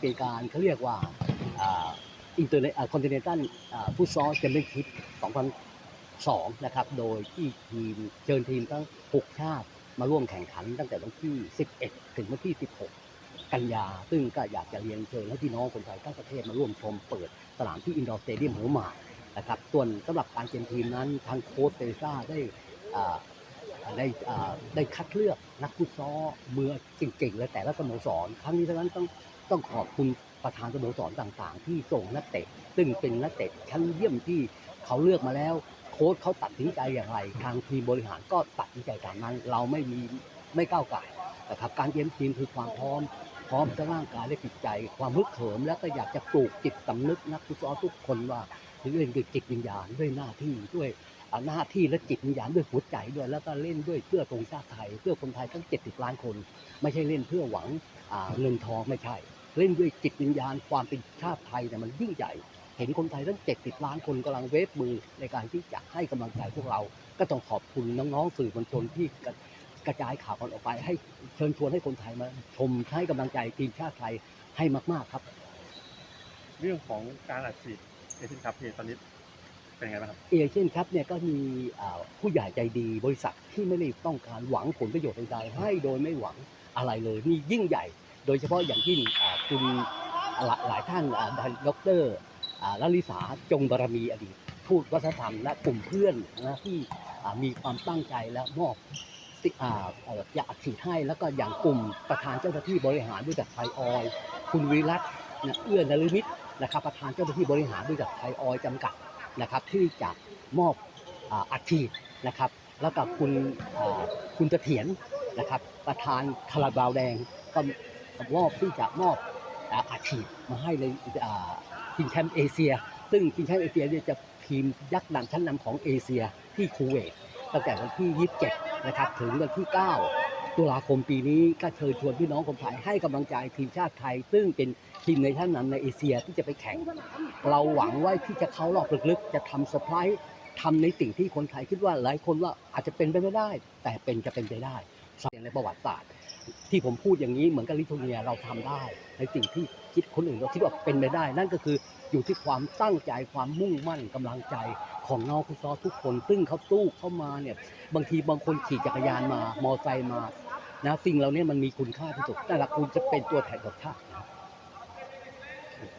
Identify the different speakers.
Speaker 1: เป็นการเขาเรียกว่าอินเตอร์เนตคอนติเนนตัลฟุตซอลแชมเปี้ยนชิพ2002 นะครับ โดยที่ทีมเชิญทีมทั้ง 6 ชาติมาร่วมแข่งขันตั้งแต่วันที่ 11 ถึงวันที่ 16 กันยา ซึ่งก็อยากจะเรียนเชิญให้พี่น้องคนไทยทั้งประเทศมาร่วมชมเปิดสนามที่อินดอร์สเตเดียมหัวหมากนะครับ ส่วนสำหรับการเตรียมทีมนั้นทางโค้ชเตซ่าได้อ่าได้ได้คัดเลือกนักฟุตซอลมือเก่งๆและแต่ละสโมสรครั้งนี้ทั้งนั้นต้อง ต้องขอบคุณประธานสโมสรต่างๆ ที่ส่งนักเตะ ซึ่งเป็นนักเตะชั้นเยี่ยมที่เขาเลือกมาแล้ว โค้ชเขาตัดสินใจอย่างไร ทางทีมบริหารก็ตัดสินใจตามนั้น เราไม่มีไม่ก้าวไก่ายนะครับการเตรียมทีมคือความพร้อม พร้อมทั้งร่างกายและจิตใจ ความฮึกเหิมแล้วก็อยากจะปลูกจิตสำนึกนักฟุตซอลทุกคนว่าเล่นด้วยจิตวิญญาณด้วยหน้าที่ด้วยหน้าที่และจิตวิญญาณด้วยหัวใจด้วยแล้วก็เล่นด้วยเพื่อตรงชาติไทย เพื่อคนไทยทั้ง 70 ล้านคน ไม่ใช่เล่นเพื่อหวังเงินทองไม่ใช่ เล่นด้วยจิตวิญญาณความเป็นชาติไทยเนี่ยมันยิ่งใหญ่ เห็นคนไทยทั้ง 70 ล้านคนกำลังเวฟมือในการที่จะให้กำลังใจพวกเรา ก็ต้องขอบคุณน้องๆสื่อมวลชนที่กระกระจายข่าวกันออกไป ให้เชิญชวนให้คนไทยมาชมให้กำลังใจทีมชาติไทยให้มากๆครับ
Speaker 2: เรื่องของการอัดฉีดเอเชียนคัพเนี่ยตอนนี้เป็นยังไงบ้างครับ
Speaker 1: เอเชียนครับเนี่ยก็มีอ่าผู้ใหญ่ใจดีบริษัทที่ไม่ได้ต้องการหวังผลประโยชน์ใดๆให้โดยไม่หวังอะไรเลยนี่ยิ่งใหญ่ โดยเฉพาะอย่างที่อ่าคุณหลายหลายท่านดรลลิสาจงบารมีอดีตทูตวัฒนธรรมและกลุ่มเพื่อนนะที่มีความตั้งใจและมอบสิอ่าเอ่ออยากอัดฉีดให้แล้วก็อย่างกลุ่มประธานเจ้าหน้าที่บริหารบริษัทไทยออยคุณวิรัตนะเอื้อนฤมิตนะครับประธานเจ้าหน้าที่บริหารบริษัทไทยออยจำกัดนะครับที่จะมอบอัดฉีนะครับ แล้วกับคุณคุณเสถียรนะครับ ประธานคาราบาวแดงก็ มอบที่จะมอบอาอัดฉีดมาให้เลยทีมแชมป์เอเชีย ซึ่งทีมแชมป์เอเชียเนี่ยจะทีมยักษ์นำชั้นนำของเอเชียที่คูเวตตั้งแต่วันที่ 27 นะครับ ถึงวันที่ 9 ตุลาคมปีนี้ก็เชิญชวนพี่น้องคนไทยให้กำลังใจทีมชาติไทย ซึ่งเป็นทีมในชั้นนำในเอเชียที่จะไปแข่ง เราหวังว่าที่จะเข้ารอบลึกๆ จะทำเซอร์ไพรส์ทำในสิ่งที่คนไทยคิดว่าหลายคนว่าอาจจะเป็นไปไม่ได้ แต่เป็นจะเป็นไปได้ ในประวัติศาสตร์ ที่ผมพูดอย่างนี้เหมือนกับลิทัวเนียเราทำได้ ในสิ่งที่คิดคนอื่นเราคิดว่าเป็นไปได้ นั่นก็คืออยู่ที่ความตั้งใจความมุ่งมั่นกำลังใจของน้องฟุตซอลทุกคน ซึ่งเขาตู้เข้ามาเนี่ยบางทีบางคนขี่จักรยานมามอไซค์มานะสิ่งเหล่านี้มันมีคุณค่าที่สุดแต่ละคุณจะเป็นตัวแทนของชาติ